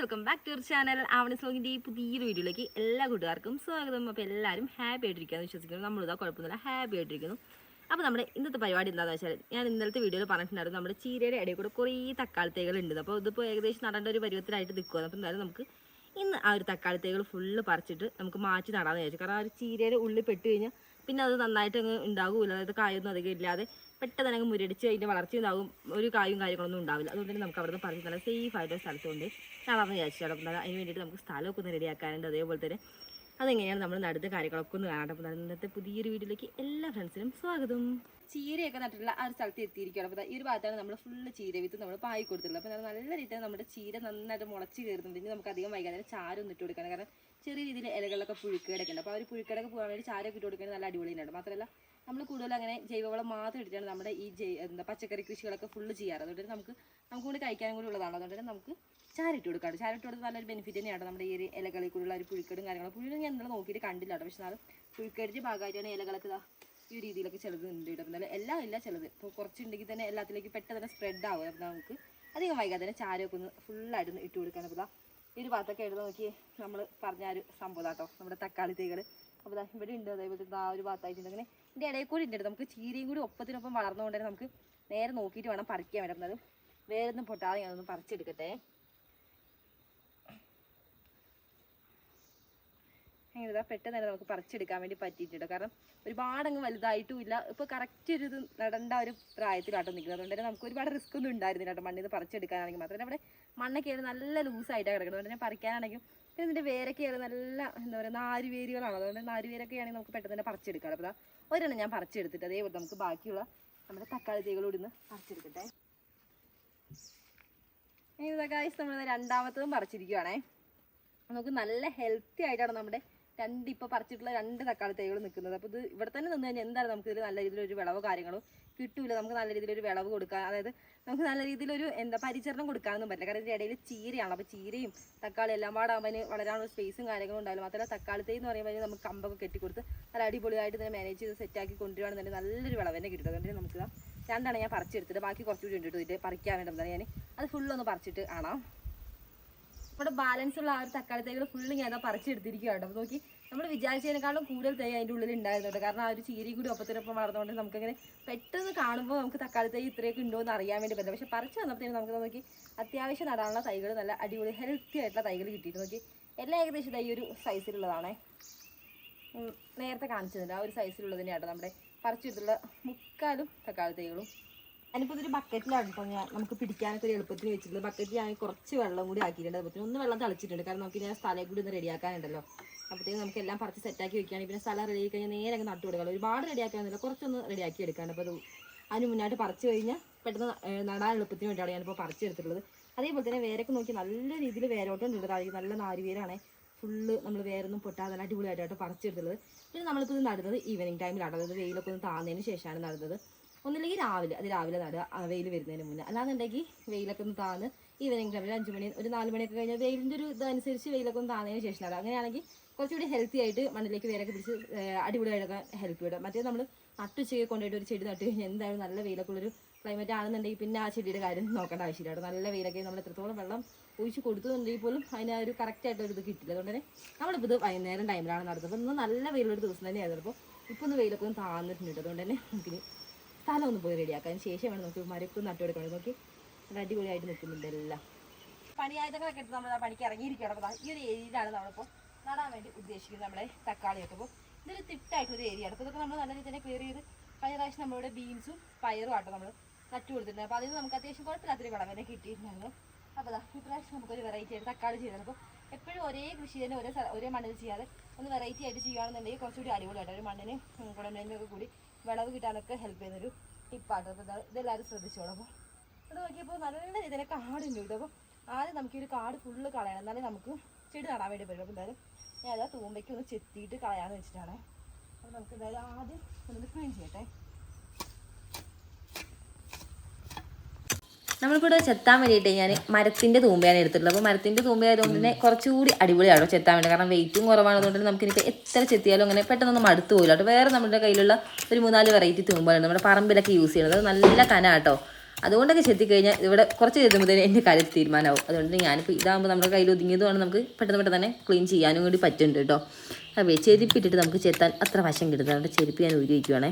Welcome back to channel ആവണസ് ലോഗിന്റെ ഈ പുതിയൊരു വീഡിയോയിലേക്ക് എല്ലാ കൂട്ടുകാർക്കും സ്വാഗതം. അപ്പോൾ എല്ലാവരും ഹാപ്പി ആയിട്ടിരിക്കുകയെന്ന് വിശ്വസിക്കുന്നു. നമ്മളിതാ കുഴപ്പമൊന്നുമില്ല ഹാപ്പി ആയിട്ടിരിക്കുന്നു. അപ്പോൾ നമ്മുടെ ഇന്നത്തെ പരിപാടി എന്താണെന്ന് വെച്ചാൽ ഞാൻ ഇന്നലത്തെ വീഡിയോയിൽ പറഞ്ഞിട്ടുണ്ടായിരുന്നു നമ്മുടെ ചീരയുടെ ഇടയിൽ കൂടെ കുറേ തക്കാളി തേകൾ ഉണ്ട്. അപ്പോൾ ഇതിപ്പോൾ ഏകദേശം നടേണ്ട ഒരു പരുവത്തിലായിട്ട് നിൽക്കുകയാണ് അപ്പോൾ എന്തായാലും നമുക്ക് ഇന്ന് ആ ഒരു തക്കാളി തേകൾ ഫുള്ള് പറിച്ചിട്ട് നമുക്ക് മാറ്റി നടാമെന്ന് വിചാരിച്ചു. കാരണം ആ ഒരു ചീരയുടെ ഉള്ളിൽ പെട്ട് കഴിഞ്ഞാൽ പിന്നെ അത് നന്നായിട്ട് അങ്ങ് ഉണ്ടാകില്ല അതായത് കായൊന്നും അധികം ഇല്ലാതെ പെട്ടെന്ന് അങ്ങ് മുരടിച്ച് അതിന്റെ വളർച്ച ഉണ്ടാകും ഒരു കായും കാര്യങ്ങളൊന്നും ഉണ്ടാവില്ല. അതുകൊണ്ട് തന്നെ നമുക്ക് അവിടെ നിന്ന് പറിച്ച് നല്ല സേഫ് ആയിട്ട് ഒരു സ്ഥലത്ത് കൊണ്ട് നടാമെന്ന് വിചാരിച്ചു. കിടക്കുന്നത് അതിന് വേണ്ടിയിട്ട് നമുക്ക് സ്ഥലമൊക്കെ ഒന്ന് റെഡിയാക്കാനുണ്ട് അതേപോലെ തന്നെ അതെങ്ങനെയാണ് നമ്മൾ നടുന്ന കാര്യങ്ങളൊക്കെ ഒന്ന് കാണാൻ ഇന്നത്തെ പുതിയൊരു വീഡിയോയിലേക്ക് എല്ലാ ഫ്രണ്ട്സിനും സ്വാഗതം. ചീരയൊക്കെ നട്ടിട്ടുള്ള ആ ഒരു സ്ഥലത്ത് എത്തിയിരിക്കുകയാണ്. അപ്പോൾ ഈ ഒരു ഭാഗത്താണ് നമ്മൾ ഫുള്ള് ചീര വിത്ത് നമ്മൾ പായി കൊടുത്തിട്ടുള്ളത്. അപ്പോൾ നല്ല രീതിയിൽ നമ്മുടെ ചീര നന്നായിട്ട് മുളച്ച് കയറുന്നുണ്ടെങ്കിൽ നമുക്ക് അധികം വൈകാതെ ചാരം ഒന്ന് ഇട്ട് കൊടുക്കണം കാരണം ചെറിയ രീതിയിൽ ഇലകളൊക്കെ പുഴുക്കേടൊക്കെ അപ്പോൾ ആ ഒരു പുഴുക്കേടൊക്കെ പോകാൻ വേണ്ടി ചാരമൊക്കെ ഇട്ട് കൊടുക്കുന്നത് നല്ല അടിപൊളിയുണ്ട് മാത്രമല്ല നമ്മൾ കൂടുതൽ അങ്ങനെ ജൈവവളം മാത്രം ഇട്ടിട്ടാണ് നമ്മുടെ ഈ എന്താ പച്ചക്കറി കൃഷികളൊക്കെ ഫുള്ള് ചെയ്യാറ്. അതുകൊണ്ട് നമുക്ക് നമുക്ക് കൂടി കഴിക്കാനും കൂടി ഉള്ളതാണ്. അതുകൊണ്ട് നമുക്ക് ചാരിട്ട് കൊടുക്കാറ് ചാരിട്ട് കൊടുത്ത് നല്ലൊരു ബെനിഫിറ്റ് തന്നെയാണ് നമ്മുടെ ഈ ഒരു ഇലകളിൽ കൂടിയുള്ള ഒരു പുഴുക്കേടും കാര്യങ്ങളും പുഴുവിന് ഞാൻ ഇന്നലെ നോക്കിയിട്ട് കണ്ടില്ല കേട്ടോ പക്ഷെ എന്നാലും പുഴുക്കേടിന്റെ ഭാഗമായിട്ടാണ് ഇലകളൊക്കെ ഇതാ ഈ ഒരു രീതിയിലൊക്കെ ചിലത് ഉണ്ട് കേട്ടോ. എന്നാലും എല്ലാം ഇല്ല ചിലത്. ഇപ്പോൾ കുറച്ചുണ്ടെങ്കിൽ തന്നെ എല്ലാത്തിലേക്ക് പെട്ടെന്ന് തന്നെ സ്പ്രെഡ് ആവും അപ്പോൾ നമുക്ക് അധികം വൈകാതെ തന്നെ ചാരമൊക്കെ ഒന്ന് ഫുള്ളായിട്ട് ഇട്ട് കൊടുക്കാൻ. അപ്പോൾ ഈ ഒരു ഭാഗത്തൊക്കെ എഴുതാൻ നോക്കി നമ്മൾ പറഞ്ഞ ഒരു സംഭവം കേട്ടോ നമ്മുടെ തക്കാളി തൈകൾ അപ്പോൾ ഇവിടെ ഉണ്ട്. അതേപോലെ ആ ഒരു ഭാഗത്തായിട്ടുണ്ട് അങ്ങനെ ഇതിന്റെ ഇടയിൽ കൂടി ഉണ്ട് നമുക്ക് ചീരയും കൂടി ഒപ്പത്തിനൊപ്പം വളർന്നുകൊണ്ട് നമുക്ക് നേരെ നോക്കിയിട്ട് വേണം പറിക്കാൻ വേണ്ടത് വേറെ ഒന്നും പൊട്ടാതെ ഞാനൊന്ന് പറിച്ചെടുക്കട്ടെ. അങ്ങനെ ഇതാ പെട്ടെന്ന് തന്നെ നമുക്ക് പറിച്ചെടുക്കാൻ വേണ്ടി പറ്റിയിട്ടുണ്ട്? കാരണം ഒരുപാട് അങ്ങ് വലുതായിട്ടും ഇല്ല. ഇപ്പോൾ കറക്റ്റ് ഒരു നടേണ്ട ഒരു പ്രായത്തിലാട്ടോ നിൽക്കുന്നത് അതുകൊണ്ട് തന്നെ നമുക്ക് ഒരുപാട് റിസ്ക് ഒന്നും ഉണ്ടായിരുന്നില്ല കേട്ടോ മണ്ണിൽ നിന്ന് പറിച്ചെടുക്കാനാണെങ്കിൽ മാത്രമല്ല അവിടെ മണ്ണൊക്കെ നല്ല ലൂസായിട്ടാണ് കിടക്കുന്നത്. അതുകൊണ്ട് തന്നെ പറിക്കാനാണെങ്കിലും പിന്നെ ഇതിന്റെ ഇതിന്റെ ആയിരുന്നു നല്ല എന്താ പറയുക നാരുവേരുകളാണ്. അതുകൊണ്ട് നാരുവേരൊക്കെ ആണെങ്കിൽ നമുക്ക് പെട്ടെന്ന് തന്നെ പറിച്ചെടുക്കാം അപ്പോൾ ഒരെണ്ണം ഞാൻ പറിച്ചെടുത്തിട്ട് അതേപോലെ നമുക്ക് ബാക്കിയുള്ള നമ്മുടെ തക്കാളി തൈകളോട് ഇന്ന് പറിച്ചെടുക്കട്ടെ. ഇനി ഇതാ ഗൈസ് നമ്മൾ രണ്ടാമത്തതും പറിച്ചിരിക്കുവാണേ. നമുക്ക് നല്ല ഹെൽത്തി ആയിട്ടാണ് നമ്മുടെ രണ്ട് ഇപ്പോൾ പറിച്ചിട്ടുള്ള രണ്ട് തക്കാളി തൈകൾ നിൽക്കുന്നത് അപ്പോൾ ഇത് ഇവിടെ തന്നെ നിന്ന് കഴിഞ്ഞാൽ എന്താണ് നമുക്ക് ഇതിൽ നല്ല രീതിയിലൊരു വിളവോ കാര്യങ്ങളോ കിട്ടൂല. നമുക്ക് നല്ല രീതിയിലൊരു വിളവ് കൊടുക്കാം. അതായത് നമുക്ക് നല്ല രീതിയിലൊരു എന്താ പരിചരണം കൊടുക്കാനൊന്നും പറ്റില്ല. കാരണം ഇതിന്റെ ഇടയിൽ ചീരയാണ്. അപ്പോൾ ചീരയും തക്കാളി എല്ലാം പാടെ അവന് വളരാനുള്ള സ്പേസും കാര്യങ്ങളും ഉണ്ടായാലും മാത്രമല്ല തക്കാളി തൈ എന്ന് പറയുമ്പോൾ നമുക്ക് കമ്പൊക്കെ കെട്ടിക്കൊടുത്ത് നല്ല അടിപൊളിയായിട്ട് ഇതിനെ മാനേജ് ചെയ്ത് സെറ്റാക്കി കൊണ്ടുവരികയാണെന്നുണ്ടെങ്കിൽ നല്ലൊരു വിളവ് തന്നെ കിട്ടും. അതുകൊണ്ട് നമുക്ക് രണ്ടാണ് ഞാൻ പറിച്ചെടുത്തിട്ട്. ബാക്കി കുറച്ചുകൂടി ഉണ്ട് കേട്ടോ. പറിക്കാനായിട്ട് വേണ്ടി ഞാൻ അത് ഫുള്ളൊന്ന് പറിച്ചിട്ട് കാണാം. ഇവിടെ ബാലൻസ് ഉള്ള ആ ഒരു തക്കാളി തൈകൾ ഫുള്ള് ഞാൻ പറിച്ചെടുത്തിരിക്കുകയാണ് അപ്പോൾ നോക്കി നമ്മൾ വിചാരിച്ചതിനേക്കാളും കൂടുതൽ തൈ അതിന്റെ ഉള്ളിൽ ഉണ്ടായിരുന്നുണ്ട് കാരണം ആ ഒരു ചീരയും കൂടി ഒപ്പത്തിനൊപ്പം വളർന്നുകൊണ്ട് നമുക്കങ്ങനെ പെട്ടെന്ന് കാണുമ്പോൾ നമുക്ക് തക്കാളി തൈ ഇത്രയൊക്കെ ഉണ്ടോ എന്ന് അറിയാൻ വേണ്ടി പറ്റില്ല പക്ഷെ പറിച്ച് വന്നപ്പോഴത്തേക്കും നമുക്ക് നോക്കി അത്യാവശ്യം നടാനുള്ള തൈകൾ നല്ല അടിപൊളി ഹെൽത്തി ആയിട്ടുള്ള തൈകൾ കിട്ടിയിട്ട് നോക്കി എല്ലാം ഏകദേശം തൈ ഒരു സൈസിലുള്ളതാണേ നേരത്തെ കാണിച്ചതില്ല ആ ഒരു സൈസിലുള്ളതിനെയാട്ടോ നമ്മുടെ പറിച്ചെടുത്തുള്ള മുക്കാലും തക്കാളി തൈകളും. ഞാനിപ്പോൾ ഇതൊരു ബക്കറ്റിലാണ് കേട്ടോ ഞാൻ നമുക്ക് പിടിക്കാനൊക്കെ ഒരു എളുപ്പത്തിന് വെച്ചിട്ടുള്ളത്. ബക്കറ്റിൽ ഞാൻ കുറച്ച് വെള്ളം കൂടി ആക്കിയിട്ടുണ്ട്. അതുപോലെ ഒന്ന് വെള്ളം തളിച്ചിട്ടുണ്ട്. കാരണം നമുക്ക് ഞാൻ സ്ഥലം കൂടി ഒന്ന് റെഡിയാക്കാനുണ്ടല്ലോ അപ്പോഴത്തേക്കും നമുക്ക് എല്ലാം പറിച്ച് സെറ്റാക്കി വെക്കുകയാണ്. പിന്നെ സ്ഥലം റെഡി ആയി കഴിഞ്ഞാൽ നേരെ അങ്ങ് നട്ടു കൊടുക്കാം ഒരുപാട് റെഡി ആക്കാൻ കുറച്ചൊന്ന് റെഡി ആക്കി എടുക്കാണ്ട്. അപ്പോൾ അത് അതിന് മുന്നായിട്ട് പറിച്ച് കഴിഞ്ഞാൽ പെട്ടെന്ന് നടാൻ എളുപ്പത്തിന് വേണ്ടിയാണ് ഞാനിപ്പോൾ പറിച്ചെടുത്തിട്ടുള്ളത് അതേപോലെ തന്നെ വേരൊക്കെ നോക്കി നല്ല രീതിയിൽ വേരോട്ടം ഉണ്ട് താഴേക്ക് നല്ല നാരുവേരാണ് ഫുള്ള് നമ്മൾ വേരൊന്നും പൊട്ടാതെ നല്ല അടിപൊളിയായിട്ടാണ് എടുത്തിട്ടുള്ളത്. പിന്നെ നമ്മളിപ്പോൾ ഇത് നടുന്നത് ഈവനിങ് ടൈമിലാണ് അതായത് വെയിലൊക്കെ ഒന്ന് താന്നതിന് ശേഷമാണ് നടുന്നത്. ഒന്നില്ലെങ്കിൽ രാവിലെ അത് രാവിലെ നടുക വെയിൽ വരുന്നതിന് മുന്നേ. അല്ലാന്നുണ്ടെങ്കിൽ വെയിലൊക്കെ ഒന്ന് താന്ന് ഈവനിങ് ടൈമിൽ അഞ്ച് മണി ഒരു നാല് മണിയൊക്കെ കഴിഞ്ഞാൽ വെയിലിന്റെ ഒരു ഇതനുസരിച്ച് വെയിലൊക്കെ ഒന്ന് താന്നതിന് ശേഷം നടുക അങ്ങനെയാണെങ്കിൽ കുറച്ചുകൂടി ഹെൽത്തി ആയിട്ട് മണ്ണിലേക്ക് വേരൊക്കെ പിടിച്ച് അടിപൊളിയായിട്ടൊക്കെ ഹെൽപ്പ് ചെയ്യും മറ്റേ നമ്മൾ നട്ടുച്ചയ്ക്ക് കൊണ്ടുപോയിട്ട് ഒരു ചെടി നട്ട് കഴിഞ്ഞാൽ എന്തായാലും നല്ല വെയിലൊക്കെ ഉള്ളൊരു ക്ലൈമറ്റ് ആണെന്നുണ്ടെങ്കിൽ പിന്നെ ആ ചെടിയുടെ കാര്യം നോക്കേണ്ട ആവശ്യമില്ല കേട്ടോ. നല്ല വെയിലൊക്കെ നമ്മൾ എത്രത്തോളം വെള്ളം ഒഴിച്ച് കൊടുത്തുന്നുണ്ടെങ്കിൽ പോലും അതിന് ഒരു കറക്റ്റായിട്ട് ഒരു ഇത് കിട്ടില്ല. അതുകൊണ്ട് തന്നെ നമ്മളിപ്പോൾ ഇത് വൈകുന്നേരം ടൈമിലാണ് നടത്തുന്നത് അപ്പോൾ ഇന്ന് നല്ല വെയിലൊരു ദിവസം തന്നെയായിരുന്നു. അപ്പോൾ ഇപ്പോൾ ഒന്ന് വെയിലൊക്കെ ഒന്ന് താന്നിട്ടുണ്ട്. അതുകൊണ്ട് തന്നെ നമുക്കിനി സ്ഥലം ഒന്ന് പോയി റെഡിയാക്കാൻ ശേഷം വേണം നമുക്ക് മരക്കും നട്ടുകൊടുക്കണം നോക്കി നല്ല അടിപൊളിയായിട്ട് നിൽക്കുന്നുണ്ട് എല്ലാം. പണിയായുധങ്ങളൊക്കെ എടുത്ത് നമ്മൾ പണിക്ക് ഇറങ്ങിയിരിക്കുകയാണ്. അപ്പോൾ ഈ ഒരു ഏരിയയിലാണ് നമ്മളിപ്പോൾ നടാൻ വേണ്ടി ഉദ്ദേശിക്കുന്നത് നമ്മുടെ തക്കാളിയൊക്കെ. അപ്പോൾ ഇതൊരു തിട്ടായിട്ടൊരു ഏരിയ ആണ് അപ്പോൾ ഇതൊക്കെ നമ്മൾ നല്ല രീതിയിൽ തന്നെ ക്ലിയർ ചെയ്ത് കഴിഞ്ഞ പ്രാവശ്യം നമ്മളിവിടെ ബീൻസും പയറും ആട്ടോ നമ്മൾ നട്ടു കൊടുത്തിട്ടുണ്ട് അപ്പോൾ അതിൽ നിന്ന് നമുക്ക് അത്യാവശ്യം കുഴപ്പമില്ലാത്തൊരു വിളവ് തന്നെ കിട്ടിയിട്ടുണ്ടായിരുന്നു. അപ്പോൾ ദാ ഇപ്രാവശ്യം നമുക്കൊരു വെറൈറ്റി ആയിട്ട് തക്കാളി ചെയ്തത് അപ്പോൾ എപ്പോഴും ഒരേ കൃഷി തന്നെ ഒരേ ഒരേ മണ്ണിൽ ചെയ്യാതെ ഒന്ന് വെറൈറ്റി ആയിട്ട് ചെയ്യുകയാണെന്നുണ്ടെങ്കിൽ കുറച്ചുകൂടി അടിപൊളിയായിട്ട് ഒരു മണ്ണിന് ഗുണമേന്മയൊക്കെ കൂടി വിളവ് കിട്ടാനൊക്കെ ഹെൽപ്പ് ചെയ്യുന്നൊരു ടിപ്പാട്ടോ അപ്പോൾ ഇതാ- ഇതെല്ലാവരും ശ്രദ്ധിച്ചോളൂ. അപ്പോൾ ഇത് നോക്കിയപ്പോൾ നല്ല രീതിയിൽ കാടുണ്ട് ഇവിടെ അപ്പോൾ ആദ്യം നമുക്ക് ഈ ഒരു കാട് ഫുള്ള് കളയണം. എന്നാലേ നമുക്ക് ചെടി നടാൻ വേണ്ടി പറ്റും അപ്പോൾ എന്തായാലും ഞാൻ ഏതാ തൂമ്പയ്ക്ക് ഒന്ന് ചെത്തിയിട്ട് കളയാന്ന് വെച്ചിട്ടാണ്. അപ്പോൾ നമുക്ക് എന്തായാലും ആദ്യം ഒന്ന് ക്ലീൻ ചെയ്യട്ടെ. നമ്മളിവിടെ ചെത്താൻ വേണ്ടിയിട്ട് ഞാൻ മരത്തിന്റെ തൂമ്പയാണ് എടുത്തിട്ടുള്ളത്. അപ്പോൾ മരത്തിന്റെ തൂമ്പ ആയതുകൊണ്ട് തന്നെ കുറച്ചുകൂടി അടിപൊളിയാണോ ചെത്താൻ വേണ്ടി. കാരണം വെയിറ്റും കുറവാണ് അതുകൊണ്ട് തന്നെ നമുക്കിനിപ്പോൾ എത്ര ചെത്തിയാലും അങ്ങനെ പെട്ടെന്നൊന്നും മടുത്തു പോയില്ല കേട്ടോ. വേറെ നമ്മുടെ കയ്യിലുള്ള ഒരു മൂന്നാൽ വെറൈറ്റി തൂമ്പുകളുണ്ട്. നമ്മുടെ പറമ്പിലൊക്കെ യൂസ് ചെയ്യുന്നത് നല്ല കന കേട്ടോ. അതുകൊണ്ടൊക്കെ ചെത്തിക്കഴിഞ്ഞാൽ ഇവിടെ കുറച്ച് ചെയ്ത് മുതൽ എന്റെ കാര്യം തീരുമാനമാവും അതുകൊണ്ട് ഞാനിപ്പോൾ ഇതാകുമ്പോൾ നമ്മുടെ കയ്യിൽ ഒതുങ്ങിയതുകൊണ്ട് നമുക്ക് പെട്ടെന്ന് പെട്ടെന്ന് തന്നെ ക്ലീൻ ചെയ്യാനും കൂടി പറ്റുന്നുണ്ട് കേട്ടോ. അപ്പോൾ ചെരുപ്പിട്ടിട്ട് നമുക്ക് ചെത്താൻ അത്ര വശം കിട്ടുന്നത് അതുകൊണ്ട് ചെരുപ്പ് ഞാൻ ഉപയോഗിക്കുവാണേ.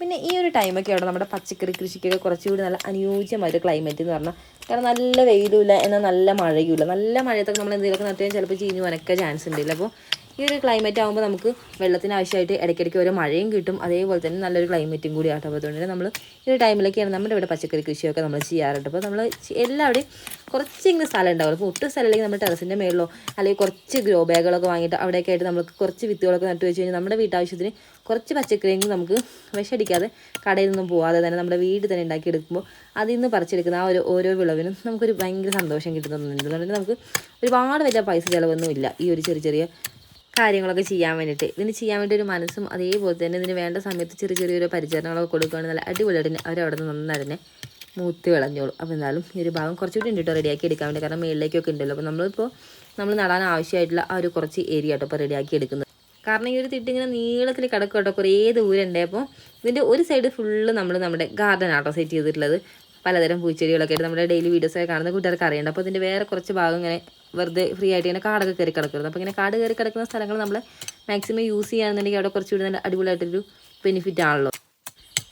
പിന്നെ ഈ ഒരു ടൈമൊക്കെ അവിടെ നമ്മുടെ പച്ചക്കറി കൃഷിക്കൊക്കെ കുറച്ചുകൂടി നല്ല അനുയോജ്യമായൊരു ക്ലൈമറ്റ് എന്ന് പറഞ്ഞാൽ കാരണം നല്ല വെയിലുമില്ല എന്നാൽ നല്ല മഴയുമില്ല. നല്ല മഴയത്തൊക്കെ നമ്മൾ എന്തെങ്കിലുമൊക്കെ നട്ടുകഴിഞ്ഞാൽ ചിലപ്പോൾ ചീഞ്ഞു പോകാനൊക്കെ ചാൻസ് ഉണ്ടല്ലോ അപ്പോൾ ഈ ഒരു ക്ലൈമറ്റ് ആകുമ്പോൾ നമുക്ക് വെള്ളത്തിന് ആവശ്യമായിട്ട് ഇടയ്ക്കിടയ്ക്ക് ഓരോ മഴയും കിട്ടും. അതേപോലെ തന്നെ നല്ലൊരു ക്ലൈമറ്റും കൂടി ആട്ടോ അപ്പോൾ അതുകൊണ്ട് നമ്മൾ ഈ ഒരു ടൈമിലൊക്കെയാണ് നമ്മുടെ ഇവിടെ പച്ചക്കറി കൃഷിയൊക്കെ നമ്മൾ ചെയ്യാറുണ്ട് അപ്പോൾ നമ്മൾ എല്ലാവരുടെയും കുറച്ചെങ്കിലും സ്ഥലം ഉണ്ടാവും അപ്പോൾ ഒട്ടും സ്ഥലം അല്ലെങ്കിൽ നമ്മൾ ടെറസിന്റെ മേളിലോ അല്ലെങ്കിൽ കുറച്ച് ഗ്രോ ബാഗുകളൊക്കെ വാങ്ങിയിട്ട് അവിടെയൊക്കെ ആയിട്ട് നമുക്ക് കുറച്ച് വിത്തുകളൊക്കെ നട്ടു വെച്ച് കഴിഞ്ഞാൽ നമ്മുടെ വീട്ടാവശ്യത്തിന് കുറച്ച് പച്ചക്കറിയെങ്കിലും നമുക്ക് വിഷടിക്കാതെ കടയിൽ നിന്നും പോവാതെ തന്നെ നമ്മുടെ വീട് തന്നെ ഉണ്ടാക്കിയെടുക്കുമ്പോൾ അതിൽ നിന്ന് പറിച്ചെടുക്കുന്ന ആ ഒരു ഓരോ വിളവിനും നമുക്കൊരു ഭയങ്കര സന്തോഷം കിട്ടുന്നുണ്ട് അതുകൊണ്ട് നമുക്ക് ഒരുപാട് വലിയ പൈസ ചിലവൊന്നും ഇല്ല. ഈ ഒരു ചെറിയ ചെറിയ കാര്യങ്ങളൊക്കെ ചെയ്യാൻ വേണ്ടിയിട്ട്. ഇതിന് ചെയ്യാൻ വേണ്ടി ഒരു മനസ്സും അതേപോലെ തന്നെ ഇതിന് വേണ്ട സമയത്ത് ചെറിയ ചെറിയൊരു പരിചരണങ്ങളൊക്കെ കൊടുക്കുകയാണെങ്കിൽ നല്ല അടിപൊളിയായിട്ട് അവരവിടെ നിന്ന് നന്നായിട്ട് മൂത്ത് വിളഞ്ഞോളും. അപ്പോൾ എന്തായാലും ഈ ഒരു ഭാഗം കുറച്ചുകൂടി ഉണ്ട് റെഡിയാക്കി എടുക്കാൻ വേണ്ടി. കാരണം മേളിലേക്കൊക്കെ ഉണ്ടല്ലോ. അപ്പോൾ നമ്മളിപ്പോൾ നമ്മൾ നടാൻ ആവശ്യമായിട്ടുള്ള ആ ഒരു കുറച്ച് ഏരിയ കേട്ടോ ഇപ്പോൾ റെഡിയാക്കി എടുക്കുന്നത്. കാരണം ഈ ഒരു തിട്ടിങ്ങനെ നീളത്തിൽ കിടക്കും കേട്ടോ. കുറേ ദൂരം ഉണ്ട്. അപ്പോൾ ഇതിന്റെ ഒരു സൈഡ് ഫുള്ള് നമ്മൾ നമ്മുടെ ഗാർഡൻ ആട്ടോ സെറ്റ് ചെയ്തിട്ടുള്ളത്. പലതരം പൂച്ചെടികളൊക്കെ ആയിട്ട് നമ്മുടെ ഡെയിലി വീഡിയോസൊക്കെ കാണുന്ന കൂട്ടുകാർക്ക് അറിയണ്ട. അപ്പോൾ ഇതിന്റെ വേറെ കുറച്ച് ഭാഗം ഇങ്ങനെ വെറുതെ ഫ്രീ ആയിട്ട് ഇങ്ങനെ കാടൊക്കെ കയറി കിടക്കരുത്. അപ്പോൾ ഇങ്ങനെ കാട് കയറി കിടക്കുന്ന സ്ഥലങ്ങൾ നമ്മൾ മാക്സിമം യൂസ് ചെയ്യുകയാണെന്നുണ്ടെങ്കിൽ അവിടെ കുറച്ചുകൂടി നല്ല അടിപൊളിയായിട്ടൊരു ബെനിഫിറ്റ് ആണല്ലോ.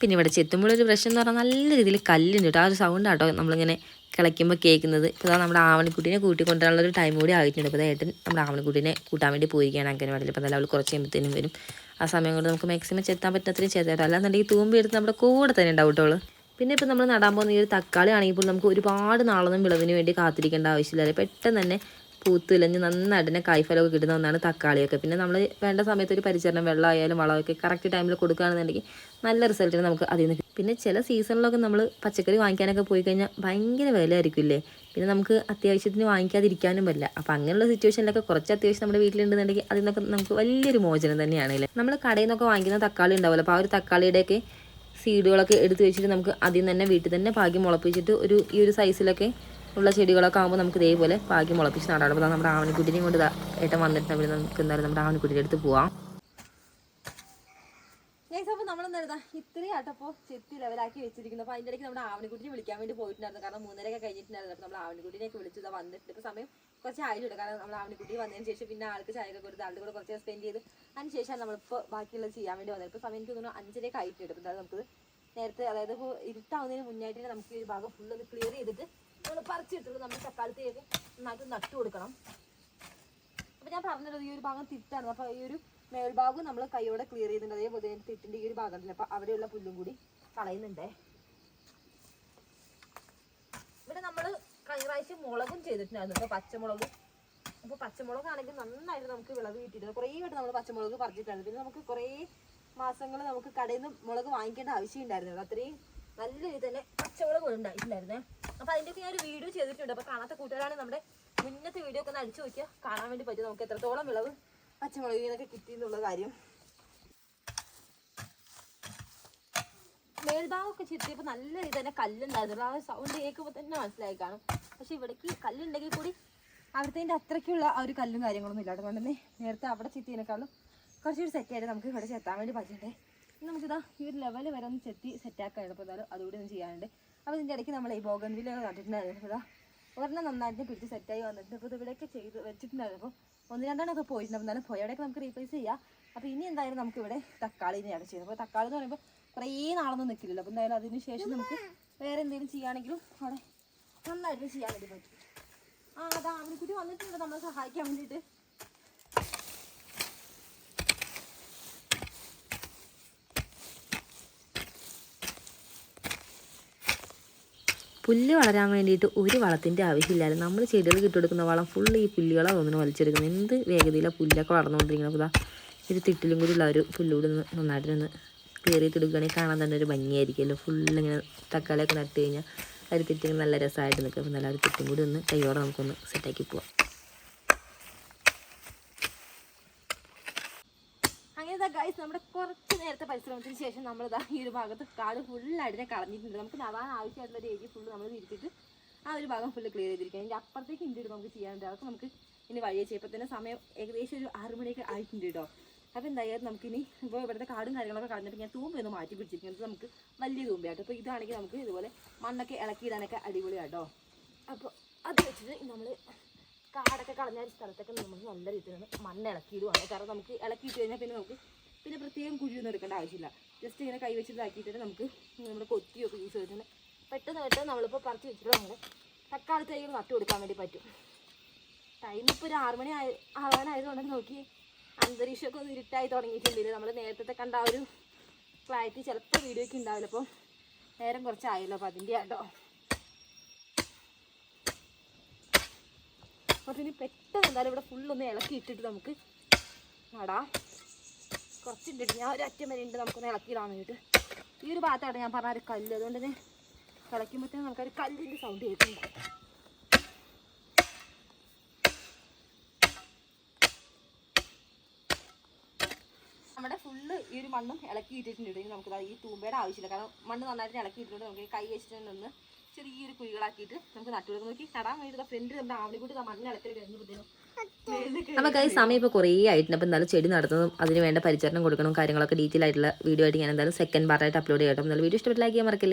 പിന്നെ ഇവിടെ ചെത്തുമ്പോഴൊരു പ്രശ്നം എന്ന് പറഞ്ഞാൽ നല്ല രീതിയിൽ കല്ലുണ്ട് കേട്ടോ. ആ ഒരു സൗണ്ട് ആട്ടോ നമ്മളിങ്ങനെ കിളയ്ക്കുമ്പോൾ കേൾക്കുന്നത്. ഇപ്പോൾ നമ്മുടെ ആവണിക്കുട്ടീനെ കൂട്ടിക്കൊണ്ടുവരാനുള്ള ഒരു ടൈം കൂടി ആയിട്ടുണ്ട്. അപ്പോൾ ഏട്ടൻ നമ്മുടെ ആവണിക്കുട്ടീനെ കൂട്ടാൻ വേണ്ടി പോയിരിക്കുകയാണ് അങ്ങനെ അംഗനവാടിയിൽ അപ്പോൾ എന്തായാലും അവൾ കുറച്ച് കഴിയുമ്പോഴത്തേനും വരും. ആ സമയം കൊണ്ട് നമുക്ക് മാക്സിമം ചെത്താൻ പറ്റുന്നത്രയും ചെയ്തേട്ടോ അല്ലാന്നുണ്ടെങ്കിൽ തൂമ്പി എടുത്ത് നമ്മുടെ കൂടെ തന്നെ ഉണ്ടാവും കേട്ടോ. പിന്നെ ഇപ്പോൾ നമ്മൾ നടാൻ പോകുന്ന ഈ ഒരു തക്കാളി ആണെങ്കിൽ പോലും നമുക്ക് ഒരുപാട് നാളൊന്നും വിളവിന് വേണ്ടി കാത്തിരിക്കേണ്ട ആവശ്യമില്ല. പെട്ടെന്ന് തന്നെ പൂത്ത് ഇലഞ്ഞ് നന്നായിട്ട് തന്നെ കായ്ഫലമൊക്കെ കിട്ടുന്ന ഒന്നാണ് തക്കാളിയൊക്കെ. പിന്നെ നമ്മൾ വേണ്ട സമയത്ത് ഒരു പരിചരണം വെള്ളമായാലും വളമൊക്കെ കറക്റ്റ് ടൈമിൽ കൊടുക്കുകയാണെന്നുണ്ടെങ്കിൽ നല്ല റിസൾട്ടിന് നമുക്ക് അതിൽ നിന്ന്. പിന്നെ ചില സീസണിലൊക്കെ നമ്മൾ പച്ചക്കറി വാങ്ങിക്കാനൊക്കെ പോയി കഴിഞ്ഞാൽ ഭയങ്കര വില ആയിരിക്കില്ലേ പിന്നെ നമുക്ക് അത്യാവശ്യത്തിന് വാങ്ങിക്കാതിരിക്കാനും പറ്റില്ല. അപ്പോൾ അങ്ങനെയുള്ള സിറ്റുവേഷനിലൊക്കെ കുറച്ച് അത്യാവശ്യം നമ്മുടെ വീട്ടിലുണ്ടെന്നുണ്ടെങ്കിൽ അതിൽ നിന്നൊക്കെ നമുക്ക് വലിയൊരു മോചനം തന്നെയാണ് നമ്മൾ കടയിൽ നിന്നൊക്കെ വാങ്ങിക്കുന്ന തക്കാളി ഉണ്ടാവുമല്ലോ. അപ്പോൾ ആ ഒരു തക്കാളിയുടെയൊക്കെ സീഡുകളൊക്കെ എടുത്തു വെച്ചിട്ട് നമുക്ക് ആദ്യം തന്നെ വീട്ടിൽ തന്നെ പാകി മുളപ്പിച്ചിട്ട് ഒരു ഈ ഒരു സൈസിലൊക്കെ ഉള്ള ചെടികളൊക്കെ ആകുമ്പോൾ നമുക്ക് ഇതേപോലെ പാകി മുളപ്പിച്ച് നടാം. അപ്പോൾ നമ്മുടെ ആവണിക്കുട്ടിനെയും കൊണ്ട് ഏട്ടൻ വന്നിട്ട് നമുക്ക് എന്തായാലും നമ്മുടെ ആവണിക്കുട്ടിയുടെ അടുത്ത് പോവാം. ഗൈസ് അപ്പോൾ നമ്മൾ എന്താ ഇത്രയും ആട്ടപ്പോൾ ചെത്തി ലെവലാക്കി വെച്ചിരിക്കുന്നു അപ്പോൾ അതിന്റെ ഇടയ്ക്ക് നമ്മുടെ ആവണിക്കുട്ടിനെ വിളിക്കാൻ വേണ്ടി പോയിട്ടുണ്ടായിരുന്നു. കാരണം മൂന്നരയൊക്കെ കഴിഞ്ഞിട്ടുണ്ടായിരുന്നു. അപ്പോൾ നമ്മൾ ആവണിക്കുട്ടിനെയൊക്കെ വിളിച്ചത് വന്നിട്ട് ഇപ്പോൾ സമയം കുറച്ച് ആയിട്ടുണ്ട്. കാരണം നമ്മൾ ആവണിക്കുട്ടി വന്നതിന് ശേഷം പിന്നെ ആൾക്ക് ചായയൊക്കെ കൊടുത്ത് ആളുടെ കൂടെ കുറച്ച് സ്പെൻഡ് ചെയ്ത് അതിന് ശേഷം നമ്മളിപ്പോൾ ബാക്കിയുള്ളത് ചെയ്യാൻ വേണ്ടി വന്നത്. ഇപ്പോൾ സമയം എനിക്ക് തോന്നുന്നു അഞ്ചരയൊക്കെ ആയിട്ടുണ്ട്. അതായത് നമുക്ക് നേരത്തെ അതായത് ഇപ്പോൾ ഇരുട്ടാവുന്നതിന് മുന്നായിട്ട് നമുക്ക് ഈ ഭാഗം ഫുള്ള് ഒന്ന് ക്ലിയർ ചെയ്തിട്ട് നമ്മൾ പറിച്ചിട്ടിട്ട് നമ്മൾ തക്കാളത്തേക്ക് നന്നായിട്ട് നട്ടു കൊടുക്കണം. അപ്പോൾ ഞാൻ പറഞ്ഞത് ഈ ഒരു ഭാഗം തിട്ടാണ്. അപ്പോൾ ഈ ഒരു മേൽഭാഗം നമ്മൾ കൈയോടെ ക്ലിയർ ചെയ്യുന്നുണ്ട്. അതേപോലെ തന്നെ തിട്ടിന്റെ ഈ ഒരു ഭാഗം ഉണ്ടല്ലോ അപ്പോൾ അവിടെയുള്ള പുല്ലും കൂടി കളയുന്നുണ്ട്. ഇവിടെ നമ്മൾ കഴിഞ്ഞ പ്രാവശ്യം മുളകും ചെയ്തിട്ടുണ്ടായിരുന്നു ഇപ്പോൾ പച്ചമുളകും. അപ്പോൾ പച്ചമുളക് ആണെങ്കിൽ നന്നായിട്ട് നമുക്ക് വിളവ് കിട്ടിയിട്ടുണ്ട്. കുറേ ആയിട്ട് നമ്മൾ പച്ചമുളക് പറിച്ചിട്ടുണ്ട് പിന്നെ നമുക്ക് കുറേ മാസങ്ങൾ നമുക്ക് കടയിൽ നിന്ന് മുളക് വാങ്ങിക്കേണ്ട ആവശ്യം ഉണ്ടായിരുന്നില്ല അത്രയും നല്ല രീതിയിൽ തന്നെ പച്ചമുളക് ഉണ്ടായിട്ടുണ്ടായിരുന്നേ. അപ്പോൾ അതിന്റെയൊക്കെ ഞാൻ ഒരു വീഡിയോ ചെയ്തിട്ടുണ്ട്. അപ്പോൾ കാണാത്ത കൂട്ടുകാരാണ് നമ്മുടെ മുന്നത്തെ വീഡിയോ ഒക്കെ ഒന്ന് അടിച്ചു നോക്കിയാൽ കാണാൻ വേണ്ടി പറ്റും. നമുക്ക് എത്രത്തോളം വിളവ് പച്ചമുളകിൽ ഇതൊക്കെ കിട്ടി എന്നുള്ള കാര്യം. മേൽഭാഗമൊക്കെ ചെത്തിയപ്പോൾ നല്ല രീതി തന്നെ കല്ലുണ്ടായിരുന്നു. ആ സൗണ്ട് കേൾക്കുമ്പോൾ തന്നെ മനസ്സിലായി കാണും. പക്ഷെ ഇവിടേക്ക് കല്ലുണ്ടെങ്കിൽ കൂടി അവിടുത്തെ അത്രയ്ക്കുള്ള ആ ഒരു കല്ലും കാര്യങ്ങളൊന്നും ഇല്ല അതുകൊണ്ട് തന്നെ നേരത്തെ അവിടെ ചെത്തിയതിനേക്കാളും കുറച്ചുകൂടി സെറ്റ് ആയിട്ട് നമുക്ക് ഇവിടെ ചെത്താൻ വേണ്ടി പറ്റണ്ടേ നമുക്കിതാ ഈ ഒരു ലെവൽ വരെ ഒന്ന് ചെത്തി സെറ്റാക്കാൻ എളുപ്പം എന്തായാലും അതുകൂടി ഒന്ന് ചെയ്യാനുണ്ട്. അപ്പോൾ ഇതിന്റെ ഇടയ്ക്ക് നമ്മൾ ഈ ബോഗൻവില്ലൊക്കെ നട്ടിട്ടുണ്ടായിരുന്നു അപ്പോൾ ഇതാ ഒരെണ്ണം നന്നായിട്ട് പിടിച്ച് സെറ്റായി വന്നിട്ടുണ്ട്. അപ്പോൾ ഇവിടെയൊക്കെ ചെയ്ത് വെച്ചിട്ടുണ്ടായിരുന്നു. അപ്പോൾ ഒന്ന് പോയിട്ടുണ്ട്. അപ്പോൾ എന്നാലും പോയവിടെയൊക്കെ നമുക്ക് റീപ്ലേസ് ചെയ്യാം. അപ്പോൾ ഇനി എന്തായാലും നമുക്ക് ഇവിടെ തക്കാളി തക്കാളിനെയാണ് ചെയ്യുന്നത്. അപ്പോൾ തക്കാളി എന്ന് പറയുമ്പോൾ കുറേ നാളൊന്നും നിൽക്കില്ലല്ലോ. അപ്പോൾ എന്തായാലും അതിന് ശേഷം നമുക്ക് വേറെ എന്തെങ്കിലും ചെയ്യുകയാണെങ്കിലും അവിടെ നന്നായിട്ട് ചെയ്യാൻ വേണ്ടി പറ്റും. ആ അതാ അവനെക്കുട്ടി വന്നിട്ടുണ്ട്. നമ്മളെ സഹായിക്കാൻ വേണ്ടിയിട്ട്. പുല്ല് വളരാൻ വേണ്ടിയിട്ട് ഒരു വളത്തിന്റെ ആവശ്യമില്ലാതെ നമ്മൾ ചെടികൾക്ക് ഇട്ട് കൊടുക്കുന്ന വളം ഫുള്ള് ഈ പുല്ലുകളാണ് തോന്നുന്നു വലിച്ചെടുക്കുന്നത്. എന്ത് വേഗതയിലാണ് പുല്ലൊക്കെ വളർന്നുകൊണ്ടിരിക്കുന്നത്. അപ്പോൾ ഒരു തിട്ടിലും കൂടി ഉള്ള ഒരു പുല്ലൂടെ നന്നായിട്ട് ഒന്ന് കയറി എടുക്കുകയാണെങ്കിൽ കാണാൻ തന്നെ ഒരു ഭംഗിയായിരിക്കുമല്ലോ. ഫുള്ള് ഇങ്ങനെ തക്കാളിയൊക്കെ നട്ട് കഴിഞ്ഞാൽ ഒരു തിട്ടിങ് നല്ല രസമായിട്ട് നിൽക്കും. അപ്പോൾ നല്ല ഒരു തിട്ടും കൂടി ഒന്ന് കൈയോടെ നമുക്കൊന്ന് സെറ്റാക്കി പോവാം അങ്ങനെ ഗൈസ് നമ്മുടെ കുറച്ച് നേരത്തെ പരിശ്രമത്തിന് ശേഷം നമ്മൾ ഇതാ ഈ ഒരു ഭാഗത്ത് കാട് ഫുള്ളായിട്ട് കളഞ്ഞിട്ടുണ്ട്. നമുക്ക് നവാൻ ആവശ്യമായിട്ടുള്ള ഒരു ഏരിയ ഫുള്ള് നമ്മൾ തിരിച്ചിട്ട് ആ ഒരു ഭാഗം ഫുള്ള് ക്ലിയർ ചെയ്തിരിക്കുക അതിന്റെ അപ്പുറത്തേക്ക് ഇൻഡ് നമുക്ക് ചെയ്യാനുണ്ട്. അതൊക്കെ നമുക്ക് ഇനി വഴിയെ ചെയ്യും. ഇപ്പം തന്നെ സമയം ഏകദേശം ഒരു ആറ് മണിയൊക്കെ ആയിട്ടുണ്ട് കേട്ടോ. അപ്പോൾ എന്തായാലും നമുക്കിനി ഇപ്പോൾ ഇവിടുത്തെ കാടും കാര്യങ്ങളൊക്കെ കളഞ്ഞിട്ട് ഞാൻ തൂമ്പയൊന്ന് മാറ്റി പിടിച്ചിരിക്കുന്നത് നമുക്ക് വലിയ തൂമ്പയാട്ടോ. അപ്പോൾ ഇതാണെങ്കിൽ നമുക്ക് ഇതുപോലെ മണ്ണൊക്കെ ഇളക്കിയിടാനൊക്കെ അടിപൊളിയാട്ടോ. അപ്പോൾ അത് വെച്ചിട്ട് നമ്മൾ കാടൊക്കെ കളഞ്ഞ സ്ഥലത്തൊക്കെ നമ്മൾ നല്ല രീതിയിൽ മണ്ണ് ഇളക്കിയിടുവാണ് കാരണം നമുക്ക് ഇളക്കിയിട്ട് കഴിഞ്ഞാൽ പിന്നെ നമുക്ക് പിന്നെ പ്രത്യേകം കുഴിയൊന്നും എടുക്കേണ്ട ആവശ്യമില്ല. ജസ്റ്റ് ഇങ്ങനെ കൈ വെച്ചിട്ട് ഇതാക്കിയിട്ട് നമുക്ക് നമ്മുടെ കൊത്തിയൊക്കെ യൂസ് ചെയ്തിട്ടുണ്ട്. പെട്ടെന്ന് പെട്ടെന്ന് നമ്മളിപ്പോൾ പറിച്ച് വെച്ചിട്ട് നമ്മൾ തക്കാളി തൈകൾ നട്ടു കൊടുക്കാൻ വേണ്ടി പറ്റും. ടൈം ഇപ്പോൾ ഒരു ആറ് മണി ആയി ആവാനായതുകൊണ്ട് നോക്കി അന്തരീക്ഷമൊക്കെ ഒന്ന് ഇരുട്ടായി തുടങ്ങിയിട്ടുണ്ടെങ്കിൽ നമ്മൾ നേരത്തെ കണ്ട ആ ഒരു ക്ലാരിറ്റി ചിലപ്പോൾ വീഡിയോയ്ക്ക് ഉണ്ടാവില്ല. അപ്പോൾ നേരം കുറച്ചായല്ലോ. അപ്പോൾ അതിന്റെ ആട്ടോ. അപ്പോൾ ഇനി പെട്ടെന്ന് എന്തായാലും ഇവിടെ ഫുള്ളൊന്ന് ഇളക്കി ഇട്ടിട്ട് നമുക്ക് നടാം. കുറച്ചുണ്ട് ഞാൻ ഒരു അറ്റം വരെ ഉണ്ട്. നമുക്കൊന്ന് ഇളക്കിയിടാൻ വേണ്ടിയിട്ട് ഈ ഒരു ഭാഗത്താണ് ഞാൻ പറഞ്ഞ ഒരു കല്ല്. അതുകൊണ്ട് തന്നെ ഇളക്കുമ്പോഴത്തേനും നമുക്കൊരു കല്ലിന്റെ സൗണ്ട് കേൾക്കും. നമ്മുടെ ഫുള്ള് ഈ ഒരു മണ്ണും ഇളക്കി ഇട്ടിട്ടുണ്ട്. നമുക്ക് ഈ തൂമ്പയുടെ ആവശ്യമില്ല. കാരണം മണ്ണ് നന്നായിട്ട് ഇളക്കി ഇട്ടിട്ടുണ്ട്. നമുക്ക് കൈ വെച്ചിട്ട് നിന്ന് ചെറിയൊരു കുഴികളാക്കിയിട്ട് നമുക്ക് നട്ടുകൊടുക്കും. നോക്കി നടാൻ വേണ്ടി ഫ്രണ്ട് നമ്മുടെ ആവണിക്കൂട്ടി മണ്ണ് ഇളക്കി കഴിഞ്ഞപ്പോഴത്തേനും നമുക്ക് ഈ സമയം ഇപ്പോൾ കുറേ ആയിട്ടുണ്ട്. അപ്പോൾ എന്തായാലും ചെടി നടത്തുന്നതും അതിന് വേണ്ട പരിചരണം കൊടുക്കണം കാര്യങ്ങളൊക്കെ ഡീറ്റെയിൽ ആയിട്ടുള്ള വീഡിയോ ആയിട്ട് ഞാൻ എന്തായാലും സെക്കൻഡ് പാർട്ടായിട്ട് അപ്ലോഡ് ചെയ്യട്ടോ. എന്തായാലും വീഡിയോ ഇഷ്ടപ്പെട്ട് ലൈക്ക് ചെയ്യാൻ മറക്കില്ല.